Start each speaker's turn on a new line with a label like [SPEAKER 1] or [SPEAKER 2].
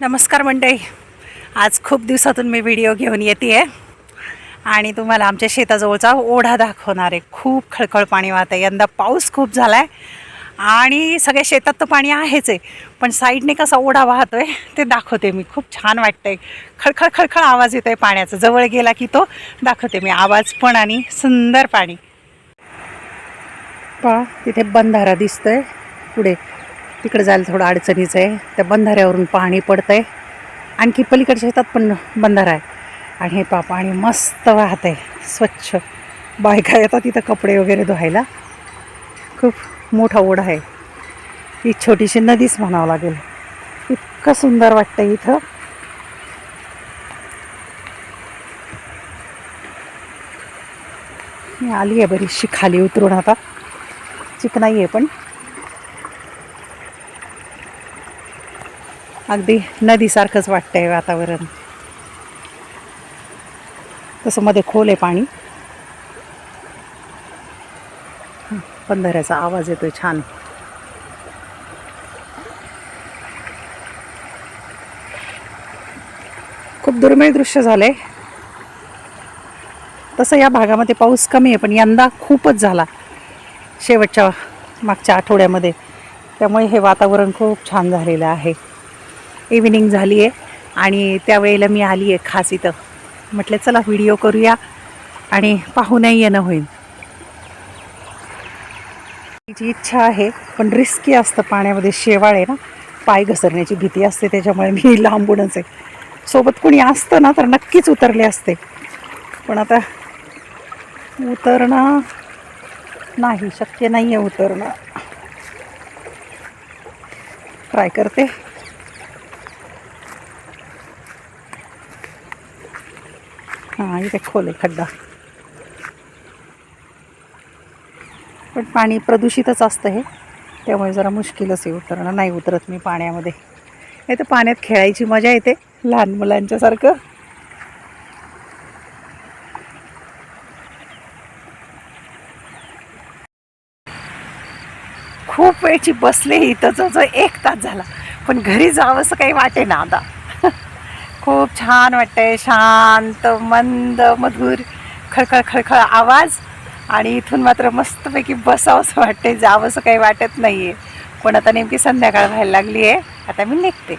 [SPEAKER 1] नमस्कार मंडळी. आज खूप दिवसातून मी व्हिडिओ घेऊन येते आहे आणि तुम्हाला आमच्या शेताजवळचा ओढा दाखवणार आहे. खूप खळखळ पाणी वाहत आहे. यंदा पाऊस खूप झाला आहे आणि सगळ्या शेतात तर पाणी आहेच आहे. पण साईडने कसा ओढा वाहतो आहे ते दाखवते मी. खूप छान वाटतं आहे खळखळ खळखळ आवाज येतो आहे पाण्याचा. जवळ गेला की तो दाखवते मी. आवाज पण आणि सुंदर पाणी. पहा तिथे बंधारा दिसतोय. पुढे तिकडे जायला थोडं अडचणीचं आहे. त्या बंधाऱ्यावरून पाणी पडतं आहे आणखी पलीकडच्या शेतात पण बंधारा आहे. आणि हे पा पाणी मस्त वाहत आहे स्वच्छ. बायका येतात तिथं कपडे वगैरे धुवायला. खूप मोठा ओढा आहे. ही छोटीशी नदीच म्हणावं लागेल. इतकं सुंदर वाटतं इथं. मी आली आहे बरीचशी खाली उतरून आता. चिकनाई आहे पण. अगदी नदीसारखंच वाटतंय वातावरण. तसं मध्ये खोल आहे पाणी. पंधऱ्याचा आवाज येतोय छान. खूप दुर्मिळ दृश्य झालंय. तसं या भागामध्ये पाऊस कमी आहे पण यंदा खूपच झाला शेवटच्या मागच्या आठवड्यामध्ये. त्यामुळे हे वातावरण खूप छान झालेलं आहे. इव्हिनिंग झाली आहे आणि त्यावेळेला मी आली आहे खास इथं. म्हटलं चला व्हिडिओ करूया आणि पाहूनही येणं होईल. तिची इच्छा आहे पण रिस्की असतं पाण्यामध्ये शेवाळ आहे ना पाय घसरण्याची भीती असते त्याच्यामुळे मी लांबूनच आहे. सोबत कोणी असतं ना तर नक्कीच उतरले असते. पण आता उतरणं नाही शक्य नाही आहे उतरणं. ट्राय करते. हां इथे खोल आहे खड्डा. पण पाणी प्रदूषितच असतं हे. त्यामुळे जरा मुश्किलच आहे उतरणं. नाही उतरत मी पाण्यामध्ये. नाही तर पाण्यात खेळायची मजा येते लहान मुलांच्यासारखं. खूप वेळची बसले इथं. जवळजवळ एक तास झाला. पण घरी जावंसं काही वाटे ना आता. खूप छान वाटतंय. शांत मंद मधुर खळखळ खळखळ आवाज. आणि इथून मात्र मस्तपैकी बसावंसं वाटतंय. जावंसं काही वाटत नाही आहे पण आता नेमकी संध्याकाळ व्हायला लागली आहे आता मी निघते.